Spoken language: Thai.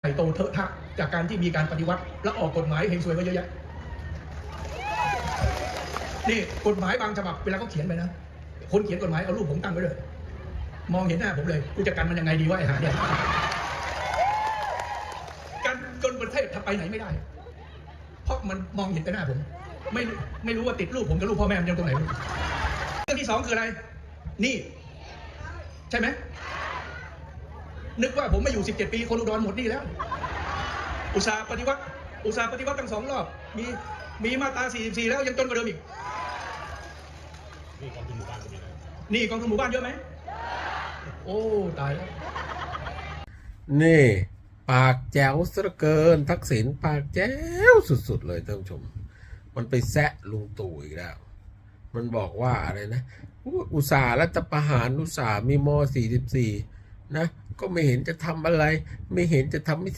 ใหญ่โตเถอะทะจากการที่มีการปฏิวัติและออกกฎหมายเฮงซวยมาเยอะแยะ นี่กฎหมายบางฉบับเวลาเขาเขียนไปนะ คนเขียนกฎหมายเอารูปผมตั้งไว้เลย มองเห็นหน้าผมเลยกูจะกันมันยังไงดีวะไอ้หาเนี่ยกันจนประเทศทำไปไหนไม่ได้ เพราะมันมองเห็นแต่หน้าผม ไม่ไม่รู้ว่าติดรูปผมกับรูปพ่อแม่มันยังตรงไหนเรื่องที่สองคืออะไร นี่ ใช่ไหม นึกว่าผมมาอยู่ 17 ปีคนอุดรหมดนี่แล้ว อุตสาห์ปฏิวัติ อุตสาห์ปฏิวัติตั้งสองรอบ มีมีมาตรา 44 แล้วยังจนกว่าเดิมอีก นี่กองทุนหมู่บ้านเป็นยังไงนี่กองทุนหมู่บ้านเยอะไหม โอ้ ตายแล้ว นี่ ปากแจ๋วซะเหลือเกิน ทักษิณปากแจ๋วสุดๆ เลยท่านผู้ชม มันไปแซะลุงตู่อีกแล้ว มันบอกว่าอะไรนะ อุ๊ยอุตสาห์รัฐประหารอุตสาห์มีม 44 นะก็ไม่เห็นจะทำอะไร ไม่เห็นจะทำ